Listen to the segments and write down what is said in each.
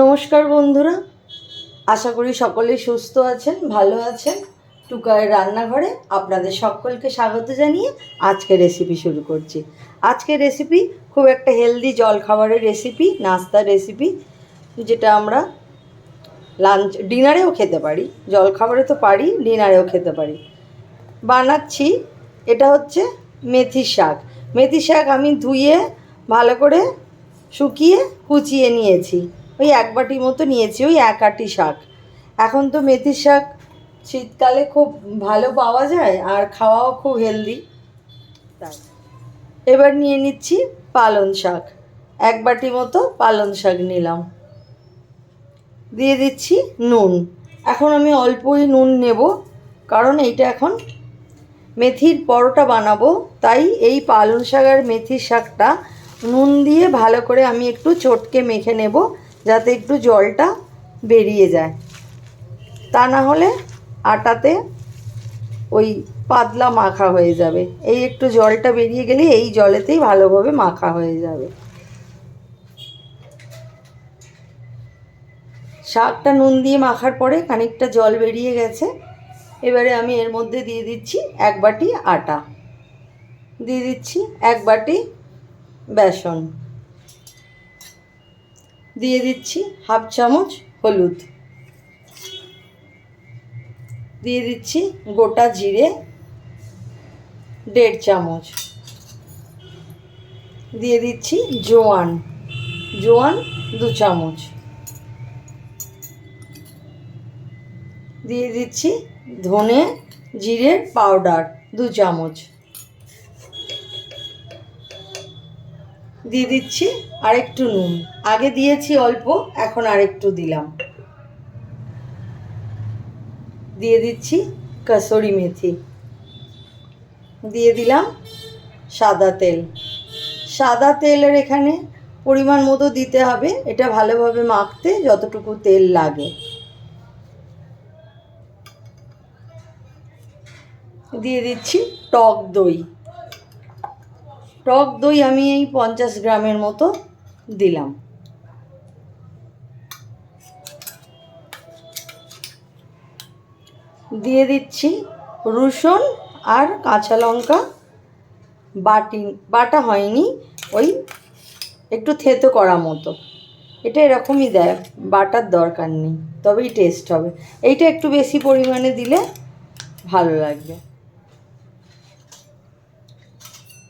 নমস্কার বন্ধুরা। আশা করি সকলেই সুস্থ আছেন, ভালো আছেন। টুকায়ের রান্নাঘরে আপনাদের সকলকে স্বাগত জানিয়ে আজকে রেসিপি শুরু করছি। আজকের রেসিপি খুব একটা হেলদি জলখাবারের রেসিপি নাস্তার রেসিপি যেটা আমরা লাঞ্চ ডিনারেও খেতে পারি। জলখাবারে তো পারি ডিনারেও খেতে পারি। বানাচ্ছি, এটা হচ্ছে মেথি শাক। মেথি শাক আমি ধুয়ে, ভালো করে শুকিয়ে, কুচিয়ে নিয়েছি। ওই এক বাটি মতো নিয়েছি ওই এক আটি শাক। এখন তো মেথির শাক শীতকালে খুব ভালো পাওয়া যায় আর খাওয়াও খুব হেলদি তাই। এবার নিয়ে নিচ্ছি পালং শাক। এক বাটি মতো পালং শাক নিলাম। দিয়ে দিচ্ছি নুন। এখন আমি অল্পই নুন নেব কারণ এইটা এখন মেথির পরোটা বানাবো। তাই এই পালং শাক আর মেথির শাকটা নুন দিয়ে ভালো করে আমি একটু চটকে মেখে নেব। যাতে একটু জলটা বেরিয়ে যায়। তা না হলে আটাতে ওই পাতলা মাখা হয়ে যাবে। এই একটু জলটা বেরিয়ে গেলে এই জলেতেই ভালোভাবে মাখা হয়ে যাবে। শাকটা নুন দিয়ে মাখার পরে খানিকটা জল বেরিয়ে গেছে। এবারে আমি এর মধ্যে দিয়ে দিচ্ছি এক বাটি আটা। দিয়ে দিচ্ছি এক বাটি বেসন। দিয়ে দিচ্ছি হাফ চামচ হলুদ। দিয়ে দিচ্ছি গোটা জিরে দেড় চামচ। দিয়ে দিচ্ছি জোয়ান জোয়ান দু চামচ। দিয়ে দিচ্ছি ধনে জিরের পাউডার দু চামচ। দিয়ে দিচ্ছি আরেকটু নুন। আগে দিয়েছি অল্প, এখন আরেকটু দিলাম। দিয়ে দিচ্ছি কাসরি মেথি। দিয়ে দিলাম সাদা তেল। সাদা তেলের এখানে পরিমাণ মতো দিতে হবে, এটা ভালোভাবে মাখতে যতটুকু তেল লাগে। দিয়ে দিচ্ছি টক দই। টক দই আমি এই পঞ্চাশ গ্রামের মতো দিলাম। দিয়ে দিচ্ছি রসুন আর কাঁচা লঙ্কা। বাটি, বাটা হয়নি, ওই একটু থেতো করা মতো। এটা এরকমই দেয়, বাটার দরকার নেই, তবেই টেস্ট হবে। এইটা একটু বেশি পরিমাণে দিলে ভালো লাগবে।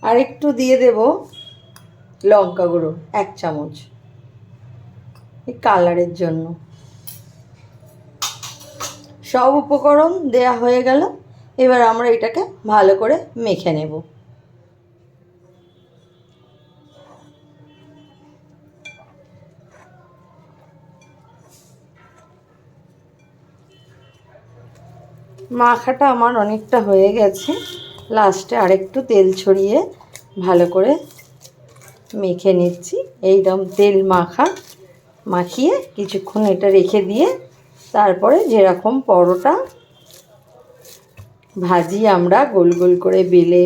আর একটু দিয়ে দেব লঙ্কা গুঁড়ো, এক চামচ। এই কালারের জন্য। সব উপকরণ দেয়া হয়ে গেল। এবার আমরা এটাকে ভালো করে মেখে নেব। মাখাটা আমার অনেকটা হয়ে গেছে। লাস্টে আরেকটু তেল ছড়িয়ে ভালো করে মেখে নিচ্ছি। এইরকম তেল মাখা, মাখিয়ে কিছুক্ষণ এটা রেখে দিয়ে তারপরে যেরকম পরোটা ভাজি আমরা গোল গোল করে বেলে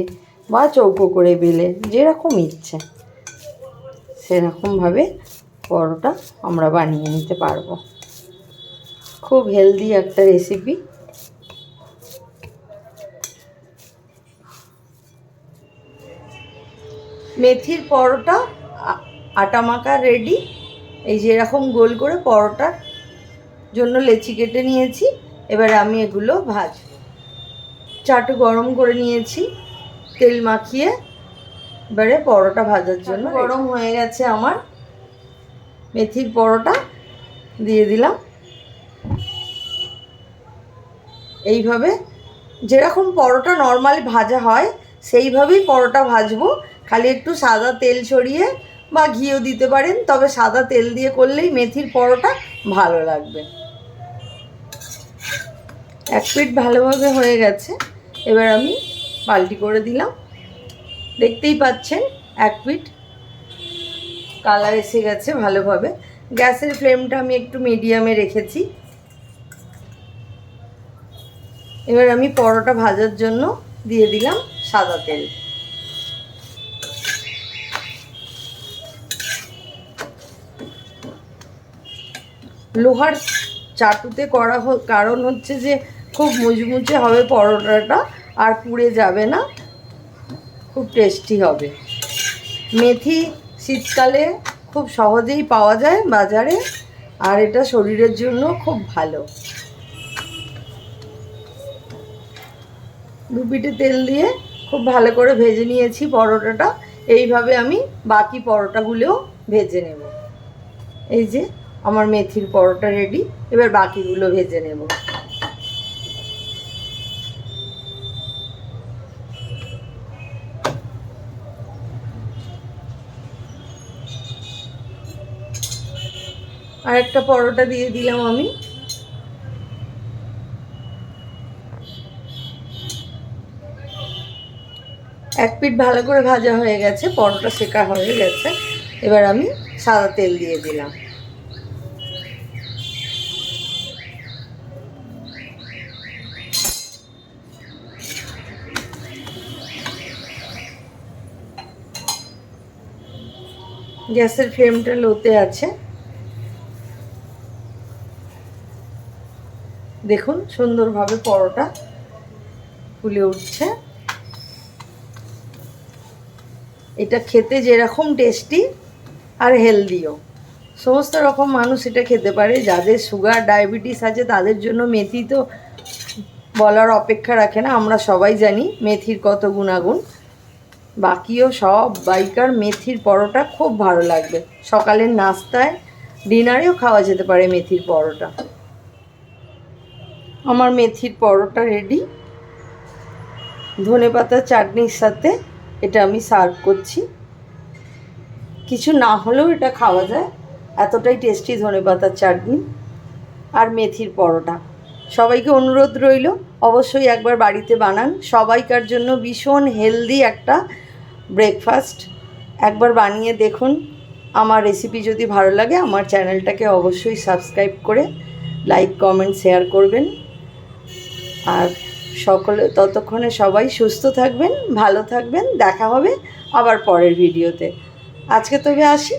বা চৌকো করে বেলে, যেরকম ইচ্ছে সেরকমভাবে পরোটা আমরা বানিয়ে নিতে পারব। খুব হেলদি একটা রেসিপি মেথির পরোটা আটা মাখা রেডি এই যে এরকম গোল করে পরোটার জন্য লেচি কেটে নিয়েছি। এবার আমি এগুলো ভাজ। চাটু গরম করে নিয়েছি তেল মাখিয়ে এবারে পরোটা ভাজার জন্য গরম হয়ে গেছে আমার। মেথির পরোটা দিয়ে দিলাম। এইভাবে যেরকম পরোটা নর্মালি ভাজা হয় সেইভাবেই পরোটা ভাজবো। খালি একটু সাদা তেল ছড়িয়ে বা ঘিও দিতে পারেন, তবে সাদা তেল দিয়ে করলেই মেথির পরোটা ভালো লাগবে। এক পিঠ ভালোভাবে হয়ে গেছে, এবার আমি পাল্টি করে দিলাম। দেখতেই পাচ্ছেন, এক পিঠ কালার এসে গেছে ভালোভাবে। গ্যাসের ফ্লেমটা আমি একটু মিডিয়ামে রেখেছি। এবার আমি পরোটা ভাজার জন্য দিয়ে দিলাম সাদা তেল। লোহার চাটুতে করা কারণ হচ্ছে যে খুব মুচমুচে হবে পরোটাটা আর পুড়ে যাবে না। খুব টেস্টি হবে। মেথি শীতকালে খুব সহজেই পাওয়া যায় বাজারে আর এটা শরীরের জন্য খুব ভালো। দু পিঠে তেল দিয়ে খুব ভালো করে ভেজে নিয়েছি পরোটাটা। এইভাবে আমি বাকি পরোটাগুলোও ভেজে নেব। এই যে আমার মেথির পরোটা রেডি এবার বাকিগুলো ভেজে নেব। আর একটা পরোটা দিয়ে দিলাম আমি। এক পিঠ ভালো করে ভাজা হয়ে গেছে, পরোটা শেখা হয়ে গেছে। এবার আমি সাদা তেল দিয়ে দিলাম। গ্যাসের ফ্লেমটা লোতে আছে। দেখুন সুন্দরভাবে পরোটা ফুলে উঠছে। এটা খেতে যেরকম টেস্টি আর হেলদিও। সমস্ত রকম মানুষ এটা খেতে পারে। যাদের সুগার, ডায়াবেটিস আছে, তাদের জন্য মেথি তো বলার অপেক্ষা রাখে না। আমরা সবাই জানি মেথির কত গুণাগুণ। বাকিও সব বাইকার মেথির পরোটা খুব ভালো লাগবে। সকালের নাস্তায়, ডিনারেও খাওয়া যেতে পারে মেথির পরোটা। আমার মেথির পরোটা রেডি ধনে পাতা চাটনির সাথে এটা আমি সার্ভ করছি। কিছু না হলেও এটা খাওয়া যায়। এতটাই টেস্টি ধনে পাতার চাটনি আর মেথির পরোটা। সবাইকে অনুরোধ রইল, অবশ্যই একবার বাড়িতে বানান। সবাইকার জন্য ভীষণ হেলদি একটা ব্রেকফাস্ট একবার বানিয়ে দেখুন। আমার রেসিপি যদি ভালো লাগে, আমার চ্যানেলটাকে অবশ্যই সাবস্ক্রাইব করে লাইক কমেন্ট শেয়ার করবেন। আর সকলে, ততক্ষণে সবাই সুস্থ থাকবেন, ভালো থাকবেন। দেখা হবে আবার পরের ভিডিওতে আজকে তবে আসি।